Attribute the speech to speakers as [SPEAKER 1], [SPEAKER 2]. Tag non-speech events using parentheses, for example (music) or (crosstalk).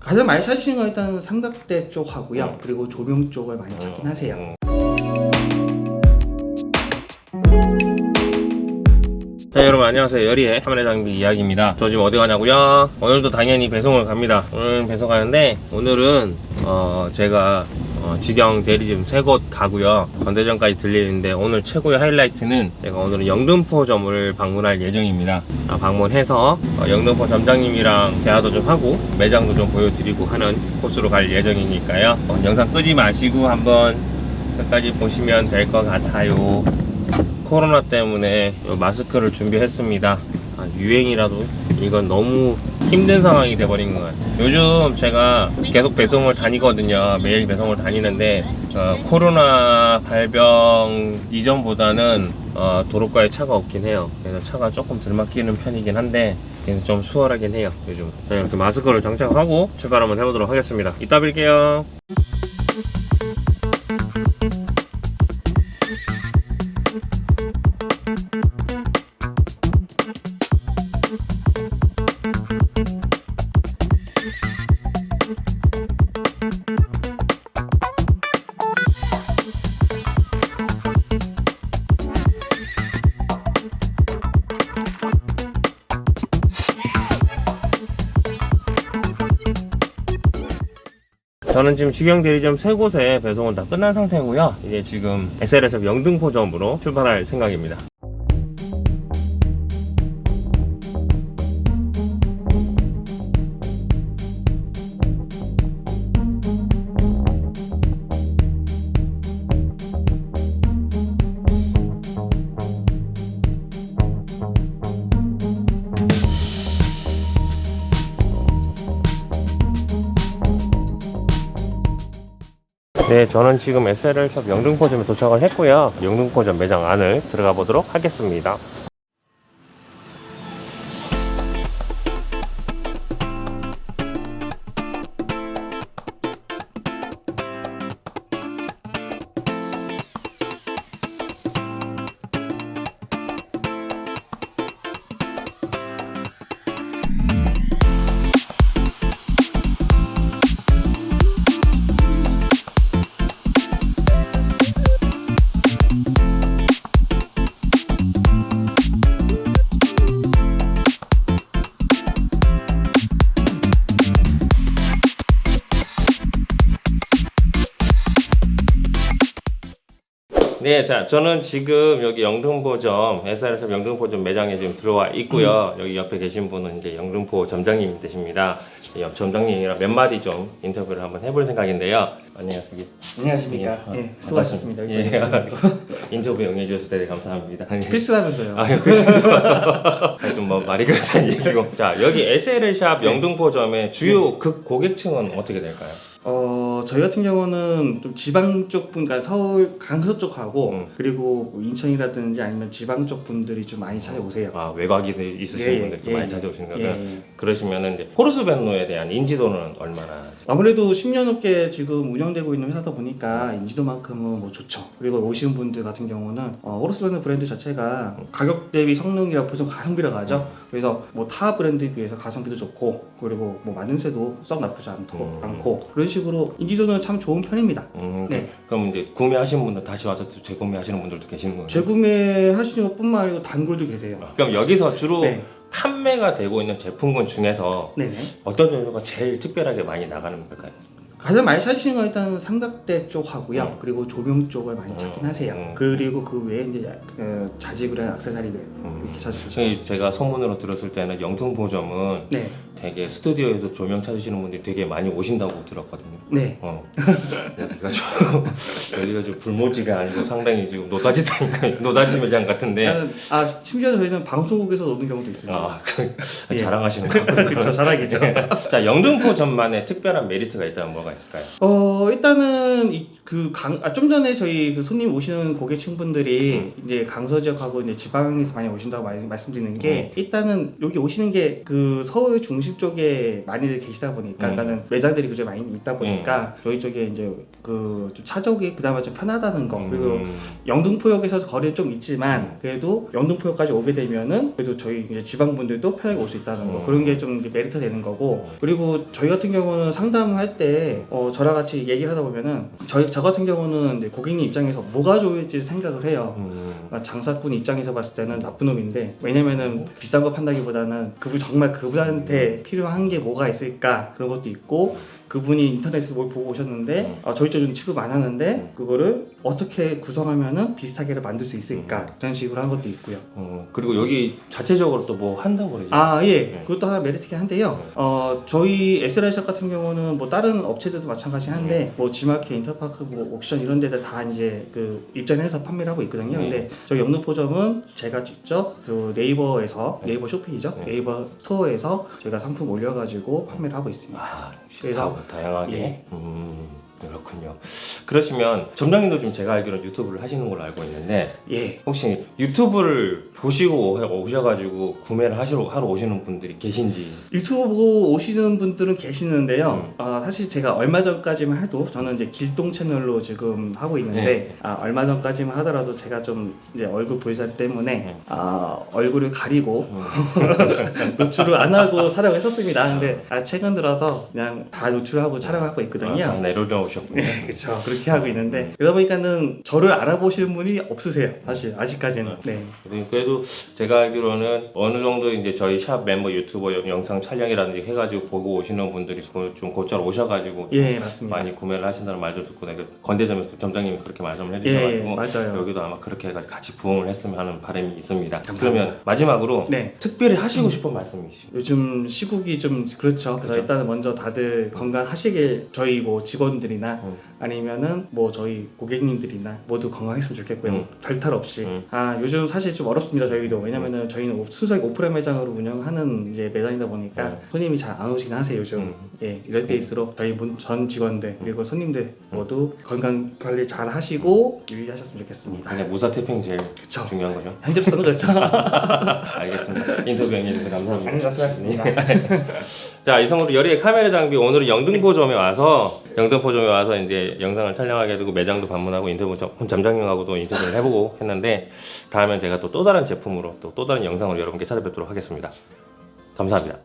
[SPEAKER 1] 가장 많이 찾으시는 건 일단 삼각대 쪽 하고요.
[SPEAKER 2] 음.
[SPEAKER 1] 그리고 조명 쪽을 많이 찾긴 하세요.
[SPEAKER 2] 음. 네 여러분 안녕하세요 여리의 카메라 장비 이야기입니다 저 지금 어디 가냐고요 오늘도 당연히 배송을 갑니다 오늘 배송 가는데 오늘은 어 제가 어, 직영 대리점 세 곳 가고요. 건대점까지 들리는데 오늘 최고의 하이라이트는 제가 오늘은 영등포점을 방문할 예정입니다. 아, 방문해서 어, 영등포 점장님이랑 대화도 좀 하고 매장도 좀 보여드리고 하는 코스로 갈 예정이니까요. 어, 영상 끄지 마시고 한번 끝까지 보시면 될 것 같아요. 코로나 때문에 요 마스크를 준비했습니다. 아, 유행이라도 이건 너무 힘든 상황이 돼버린 것 같아요. 요즘 제가 계속 배송을 다니거든요. 매일 배송을 다니는데 어, 코로나 발병 이전보다는 어, 도로가에 차가 없긴 해요. 그래서 차가 조금 덜 막히는 편이긴 한데 좀 수월하긴 해요. 요즘. 자, 이렇게 마스크를 장착하고 출발 한번 해보도록 하겠습니다. 이따 뵐게요. 저는 지금 직영 대리점 세 곳에 배송은 다 끝난 상태고요. 이제 지금 SL에서 영등포점으로 출발할 생각입니다. 네, 저는 지금 SLL 샵 영등포점에 도착을 했고요. 영등포점 매장 안을 들어가 보도록 하겠습니다. 네, 자, 저는 지금 여기 영등포점, SRL 샵 영등포점 매장에 지금 들어와 있고요. 여기 옆에 계신 분은 이제 영등포 점장님 되십니다. 옆 점장님이랑 몇 마디 좀 인터뷰를 한번 해볼 생각인데요. 안녕하세요.
[SPEAKER 1] 안녕하십니까.
[SPEAKER 2] 예,
[SPEAKER 1] 예, 수고하셨습니다.
[SPEAKER 2] 예, (laughs) 인터뷰 응해주셔서 되게 감사합니다.
[SPEAKER 1] 필수라면서요.
[SPEAKER 2] 아, 좀뭐 (laughs) 말이 그렇다는 얘기고. 자, 여기 SLL 샵 영등포점의 주요 극 고객층은 어떻게 될까요?
[SPEAKER 1] 어, 저희 같은 경우는 좀 지방 쪽 분, 그러니까 서울 강서 쪽하고
[SPEAKER 2] 음.
[SPEAKER 1] 그리고 뭐 인천이라든지 아니면 지방 쪽 분들이 좀 많이 찾아오세요.
[SPEAKER 2] 아, 외곽이 있으신
[SPEAKER 1] 예, 예,
[SPEAKER 2] 분들
[SPEAKER 1] 예,
[SPEAKER 2] 많이
[SPEAKER 1] 예.
[SPEAKER 2] 찾아오시는
[SPEAKER 1] 예.
[SPEAKER 2] 예. 그러시면은 이제 호르스 벤노에 대한 인지도는 얼마나?
[SPEAKER 1] 아무래도 10년 넘게 지금 운영되고 있는 회사다 보니까 인지도만큼은 뭐 좋죠. 그리고 오시는 분들 같은 경우는 어, 오로스밴드 브랜드 자체가 가격 대비 성능이라고 보통 가성비라고 하죠. 그래서 뭐 타 브랜드에 비해서 가성비도 좋고 그리고 뭐 만듦새도 썩 나쁘지 않고,
[SPEAKER 2] 음.
[SPEAKER 1] 않고 그런 식으로 인지도는 참 좋은 편입니다.
[SPEAKER 2] 음,
[SPEAKER 1] 네.
[SPEAKER 2] 그럼 이제 구매하신 분들 다시 와서 또 재구매하시는 분들도 계시는 거예요?
[SPEAKER 1] 재구매하시는 것뿐만 아니고 단골도 계세요.
[SPEAKER 2] 아, 그럼 여기서 주로
[SPEAKER 1] 네,
[SPEAKER 2] 판매가 되고 있는 제품군 중에서
[SPEAKER 1] 네네.
[SPEAKER 2] 어떤 종류가 제일 특별하게 많이 나가는 걸까요?
[SPEAKER 1] 가장 많이 찾으시는 건 일단 삼각대 쪽 하고요.
[SPEAKER 2] 음.
[SPEAKER 1] 그리고 조명 쪽을 많이 찾긴
[SPEAKER 2] 음,
[SPEAKER 1] 하세요.
[SPEAKER 2] 음.
[SPEAKER 1] 그리고 그 외에 이제 그 자지구레 액세서리들
[SPEAKER 2] 음.
[SPEAKER 1] 이렇게 찾으시죠.
[SPEAKER 2] 제가 소문으로 들었을 때는 영등포점은
[SPEAKER 1] 네,
[SPEAKER 2] 되게 스튜디오에서 조명 찾으시는 분들이 되게 많이 오신다고 들었거든요.
[SPEAKER 1] 네.
[SPEAKER 2] 어. 여기가 좀 (laughs) 여기가 좀 불모지가 아니고 상당히 지금 노다지다니까 (laughs) 노다지 매장 같은데.
[SPEAKER 1] 나는- 아 심지어 저희는 방송국에서 노는 경우도 있어요.
[SPEAKER 2] 아, 그,
[SPEAKER 1] 예.
[SPEAKER 2] 자랑하시는 (laughs) 거.
[SPEAKER 1] 그쵸 자랑이죠.
[SPEAKER 2] 자, 영등포점만의 특별한 메리트가 있다면 뭐가 있을까요?
[SPEAKER 1] 어 일단은 그강좀 전에 저희 그 손님 오시는 고객층분들이
[SPEAKER 2] 음.
[SPEAKER 1] 이제 강서 지역하고 이제 지방에서 많이 오신다고 말, 말씀드리는 게
[SPEAKER 2] 음.
[SPEAKER 1] 일단은 여기 오시는 게 그 서울 중심 쪽에 많이들 계시다 보니까
[SPEAKER 2] 음.
[SPEAKER 1] 일단은 매장들이 그쪽에 많이 있다 보니까 저희 쪽에 이제 그좀 찾아오기 그나마 좀 편하다는 거 그리고
[SPEAKER 2] 음.
[SPEAKER 1] 영등포역에서 거리는 좀 있지만 그래도 영등포역까지 오게 되면은 그래도 저희 이제 지방 분들도 편하게 올 수 있다는 거
[SPEAKER 2] 음.
[SPEAKER 1] 그런 게 좀 메리트 되는 거고 그리고 저희 같은 경우는 상담할 때 어, 저랑 같이 얘기를 하다 보면은 저희 저 같은 경우는 이제 고객님 입장에서 뭐가 좋을지 생각을 해요.
[SPEAKER 2] 음.
[SPEAKER 1] 그러니까 장사꾼 입장에서 봤을 때는 나쁜 놈인데 왜냐면은 비싼 거 판다기보다는 그분 정말 그분한테 필요한 게 뭐가 있을까 그런 것도 있고 그분이 인터넷에서 뭘 보고 오셨는데
[SPEAKER 2] 음.
[SPEAKER 1] 아, 저희 쪽은 취급 안 하는데 그거를 어떻게 구성하면은 비슷하게 만들 수 있을까
[SPEAKER 2] 음.
[SPEAKER 1] 그런 식으로 한 것도 있고요.
[SPEAKER 2] 어, 그리고 여기 자체적으로 또 뭐 한다고 그러지?
[SPEAKER 1] 아 예,
[SPEAKER 2] 네.
[SPEAKER 1] 그것도 하나 메리트긴 한데요.
[SPEAKER 2] 네.
[SPEAKER 1] 어 저희 에스라이샵 같은 경우는 뭐 다른 업체들도 마찬가지 한데 뭐 지마켓, 인터파크, 뭐 옥션 이런 데들 다 이제 그 입점해서 판매를 하고 있거든요.
[SPEAKER 2] 네.
[SPEAKER 1] 근데 저희 영등포점은 제가 직접 그 네이버에서
[SPEAKER 2] 네.
[SPEAKER 1] 네이버 쇼핑이죠.
[SPEAKER 2] 네.
[SPEAKER 1] 네이버 스토어에서 저희가 상품 올려가지고 판매를 하고 있습니다.
[SPEAKER 2] 아, 다, 다양하게.
[SPEAKER 1] 예.
[SPEAKER 2] 음, 그렇군요. 그러시면 점장님도 지금 제가 알기로는 유튜브를 하시는 걸로 알고 있는데
[SPEAKER 1] 예. 혹시
[SPEAKER 2] 유튜브를 보시고 오- 오셔가지고 구매를 하시러 하러 오시는 분들이 계신지
[SPEAKER 1] 유튜브 보고 오시는 분들은 계시는데요.
[SPEAKER 2] 음.
[SPEAKER 1] 아, 사실 제가 얼마 전까지만 해도 저는 이제 길동 채널로 지금 하고 있는데
[SPEAKER 2] 네.
[SPEAKER 1] 아, 얼마 전까지만 하더라도 제가 좀 이제 얼굴 보이자 때문에
[SPEAKER 2] 네.
[SPEAKER 1] 아, 얼굴을 가리고
[SPEAKER 2] 음, (laughs)
[SPEAKER 1] 노출을 안 하고 촬영을 했었습니다. 근데 아, 최근 들어서 그냥 다 노출하고 촬영하고 있거든요.
[SPEAKER 2] 아, 내려오 셨군요.
[SPEAKER 1] 네, 그렇죠. 그렇게 하고 있는데 그러다 보니까는 저를 알아보시는 분이 없으세요. 사실 아직까지는. 네.
[SPEAKER 2] 그래도- 그래도 제가 알기로는 어느 정도 이제 저희 샵 멤버 유튜버 영- 영상 촬영이라든지 해가지고 보고 오시는 분들이 좀 곧잘 오셔가지고
[SPEAKER 1] 예, 맞습니다.
[SPEAKER 2] 많이 구매를 하신다는 말도 듣고 내가 건대점에서 점장님이 그렇게 말씀을
[SPEAKER 1] 예,
[SPEAKER 2] 해주셔가지고
[SPEAKER 1] 맞아요.
[SPEAKER 2] 여기도 아마 그렇게 해가지고 같이 부응을 했으면 하는 바람이
[SPEAKER 1] 있습니다.
[SPEAKER 2] 그러면 마지막으로
[SPEAKER 1] 네.
[SPEAKER 2] 특별히 하시고 싶은 말씀이시죠?
[SPEAKER 1] 요즘 시국이 좀 그렇죠. 그래서
[SPEAKER 2] 그렇죠.
[SPEAKER 1] 일단은 먼저 다들 건강하시길 저희 뭐 직원들이나
[SPEAKER 2] 음.
[SPEAKER 1] 아니면은 뭐 저희 고객님들이나 모두 건강했으면 좋겠고요.
[SPEAKER 2] 음.
[SPEAKER 1] 별탈 없이.
[SPEAKER 2] 음.
[SPEAKER 1] 아 요즘 사실 좀 어렵습니다 저희도 왜냐면은 저희는 오- 순수하게 오프라인 매장으로 운영하는 이제 매장이다 보니까
[SPEAKER 2] 음.
[SPEAKER 1] 손님이 잘 안 오시긴 하세요 요즘.
[SPEAKER 2] 음.
[SPEAKER 1] 예 이럴 때일수록 저희 문- 전 직원들 그리고 손님들 모두 건강 관리 잘 하시고 유의하셨으면 좋겠습니다.
[SPEAKER 2] 그냥 무사 태평 제일
[SPEAKER 1] 그렇죠.
[SPEAKER 2] 중요한 거죠.
[SPEAKER 1] 현재로서는 그렇죠. (laughs)
[SPEAKER 2] 알겠습니다. 인터뷰 해주셔서 감사합니다.
[SPEAKER 1] 반갑습니다. (laughs)
[SPEAKER 2] 자 이성으로 열의의 카메라 장비 오늘은 영등포점에 와서 영등포점에 와서 이제 영상을 촬영하게 되고 매장도 방문하고 인터뷰 점- 점장님하고도 인터뷰를 해보고 했는데 다음엔 제가 또 또 다른 제품으로 또 또 다른 영상으로 여러분께 찾아뵙도록 하겠습니다. 감사합니다.